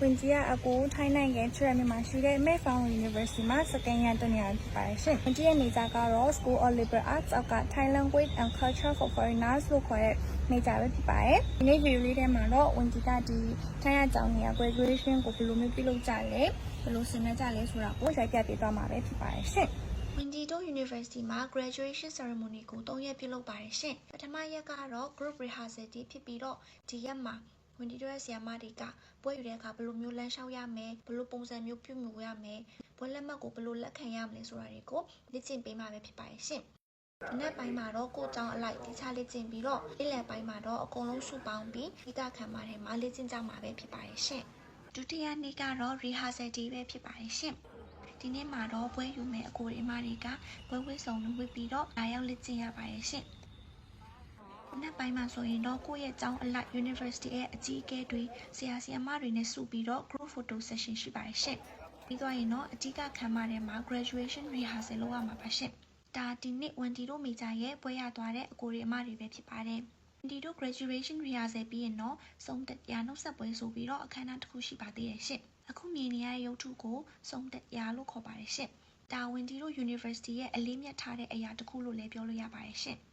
ဝင်ကြီးကအကိုထိုင်းနိုင်ငံချရမြန်မာရှိတဲ့ May Foundry University မှာ second year တက်နေရဖြစ်ပါတယ်ရှင်။ဝင်ကြီးရဲ့နေကြကတော့ School of Liberal Arts အောက်က Thai Language and Culture for Foreigners လို့ခေါ်တဲ့နေကြပဲဖြစ်ပါတယ်။ဒီနေ့ video လေးထဲမှာတော့ဝင်ကြီးကဒီထိုင်းရကျောင်းနေရ graduation ကိုဘယ်လိုမျိုးပြုလုပ်ကြလဲဘယ်လိုဆင်နွှဲကြလဲဆိုတာကိုရိုက်ပြပေးသွားမှာပဲဖြစ်ပါတယ်ရှင်။ Windido University မှာ graduation ceremony ကို၃ရက်ပြုလုပ်ပါတယ်ရှင်။ပထမရက်ကတော့ group rehearsal တီးဖြစ်ပြီးတော့ဒီရက်မှာ Windido ရဲ့ဆရာမတွေကပွဲယူတဲ့အခါဘယ်လိုမျိုးလမ်းလျှောက်ရမယ်ဘယ်လိုပုံစံမျိုးပြုမှုရမယ်ပွဲလက်မှတ်ကိုဘယ်လိုလက်ခံရမလဲဆိုတာတွေကိုလေ့ကျင့်ပေးမှာပဲဖြစ်ပါတယ်ရှင်။ဒီနေ့ပိုင်းမှာတော့ကိုယ်ကြောင်းအလိုက်တိကျလေ့ကျင့်ပြီးတော့နေ့လယ်ပိုင်းမှာတော့အကုန်လုံးစုပေါင်းပြီးမိကခံပါထဲမှာလေ့ကျင့်ကြမှာပဲဖြစ်ပါတယ်ရှင်။ဒုတိယနေ့ကတော့ rehearsal တီးပဲဖြစ်ပါတယ်ရှင်။ဒီနေ့မှာတော့ပွဲယူမဲ့အကိုတွေအမတွေကပွဲဝစ်ဆောင်လို့ဝစ်ပြီးတော့လာရောက်လက်ကျင့်ရပါရဲ့ရှင်။ နောက်ပိုင်းမှာဆိုရင်တော့ကိုယ့်ရဲ့ကျောင်းအလိုက် University ရဲ့အကြီးအကဲတွေဆရာဆရာမတွေနဲ့စုပြီးတော့ group photo session ရှိပါရဲ့ရှင်။ပြီးသွားရင်တော့အကြီးကခံမထဲမှာ graduation rehearsal လုပ်ရမှာပါရှင်။ဒါဒီနေ့ဝန်တီတို့မိကြရဲ့ပွဲရသွားတဲ့အကိုတွေအမတွေပဲဖြစ်ပါတယ်။ဒီတို့ graduation rehearsal ပြီးရင်တော့စုံတက်ရနှုတ်ဆက်ပွဲဆိုပြီးတော့အခမ်းအနားတစ်ခုရှိပါသေးတယ်ရှင့်။အခုမြင်နေရတဲ့ရုပ်ထုကိုစုံတက်ရလို့ခေါ်ပါတယ်ရှင့်။ဒါဝင်ဒီတို့ University ရဲ့အလေးမြတ်ထားတဲ့အရာတစ်ခုလို့လည်းပြောလို့ရပါတယ်ရှင့်။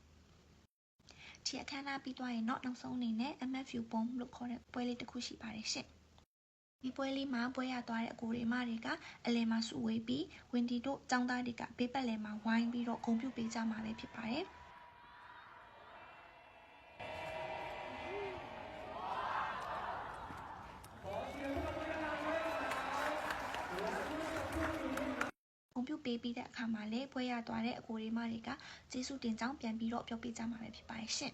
ဒီအခမ်းအနားပြီးသွားရင်တော့နောက်ဆုံးအနေနဲ့ MFU bomb လို့ခေါ်တဲ့ပွဲလေးတစ်ခုရှိပါတယ်ရှင့်။ဒီပွဲလေးမှာပွဲရသွားတဲ့အကိုတွေအမတွေကအလယ်မှာစုဝေးပြီးဝင်ဒီတို့ចောင်းသားတွေကဘေးပတ်လည်မှာဝိုင်းပြီးတော့ဂုဏ်ပြုပေးကြမှာပဲဖြစ်ပါတယ်။ ပုံပြုတ်ပေးပြီးတဲ့အခါမှာလည်းပွဲရသွားတဲ့အကိုရီမတွေကကျေးဇူးတင်ကြောင်းပြန်ပြီးတော့ပြောပြကြမှာပဲဖြစ်ပါတယ်ရှင်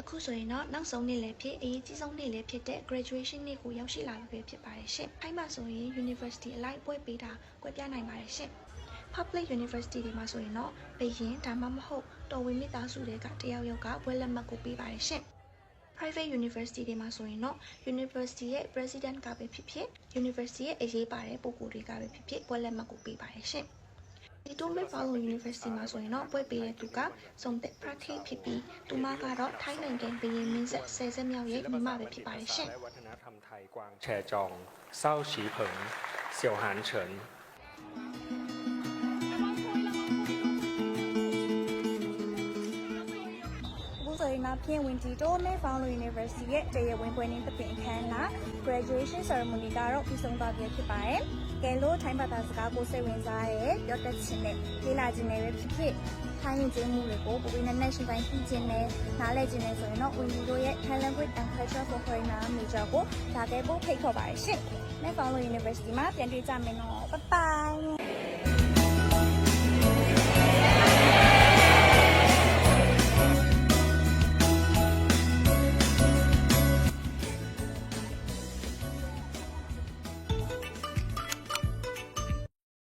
အခုဆိုရင်တော့နောက်ဆုံးနေ့လည်းဖြစ်အရေးကြီးဆုံးနေ့လည်းဖြစ်တဲ့ graduation နေ့ကိုရောက်ရှိလာပြီပဲဖြစ်ပါတယ်ရှင်။အဲ့မှာဆိုရင် university အလိုက်ပွဲပေးတာကွဲပြားနိုင်ပါတယ်ရှင်။ public university တွေမှာဆိုရင်တော့ဘရင်ဒါမှမဟုတ်တော်ဝင်မိသားစုတွေကတယောက်ယောက်ကပွဲလက်မှတ်ကိုပေးပါတယ်ရှင်။ private university တွေမှာဆိုရင်တော့ university ရဲ့ president ကပဲဖြစ်ဖြစ် university ရဲ့အရေးပါတဲ့ပုဂ္ဂိုလ်တွေကပဲဖြစ်ဖြစ်ပွဲလက်မှတ်ကိုပေးပါတယ်ရှင့်။ဒီတုံးမဲ့ follow university မှာဆိုရင်တော့ပွဲပေးတဲ့သူကစုံသက် practice ဖြစ်ပြီးသူမကတော့ထိုင်းနိုင်ငံဘရင်မင်းဆက်ဆယ်ဆက်မြောက်ရဲ့မိမပဲဖြစ်ပါတယ်ရှင့် และวัฒนธรรมไทยกวางแชจอง เศร้าฉีเผิง เสี่ยวหานเฉิน အခုဆိုရင်တော့ဖြင့်ဝင်တီတိုနဲ့ Foundry University ရဲ့တရားဝင်ပွဲနေသဖြင့်အခမ်းအနား graduation ceremony ကတော့ပြီးဆုံးသွားပြီဖြစ်ပါတယ်။ကဲလို့ထိုင်းဘာသာစကားကိုစိတ်ဝင်စားရဲပြောတတ်ခြင်းနဲ့လေ့လာခြင်းနဲ့ပဲဖြစ်ဖြစ်ထိုင်းရင်ကျင်းမှုတွေကိုပုံပြီးနဲ့ national တိုင်းသိခြင်းနဲ့နားလည်ခြင်းနဲ့ဆိုရင်တော့ဝင်တီတိုရဲ့ Thai language and culture for foreigner major ကိုဒါကဲဖို့ဖိတ်ခေါ်ပါတယ်ရှင့်။ Net Foundry University မှာပြန်တွေ့ကြမယ်နော်။ Bye bye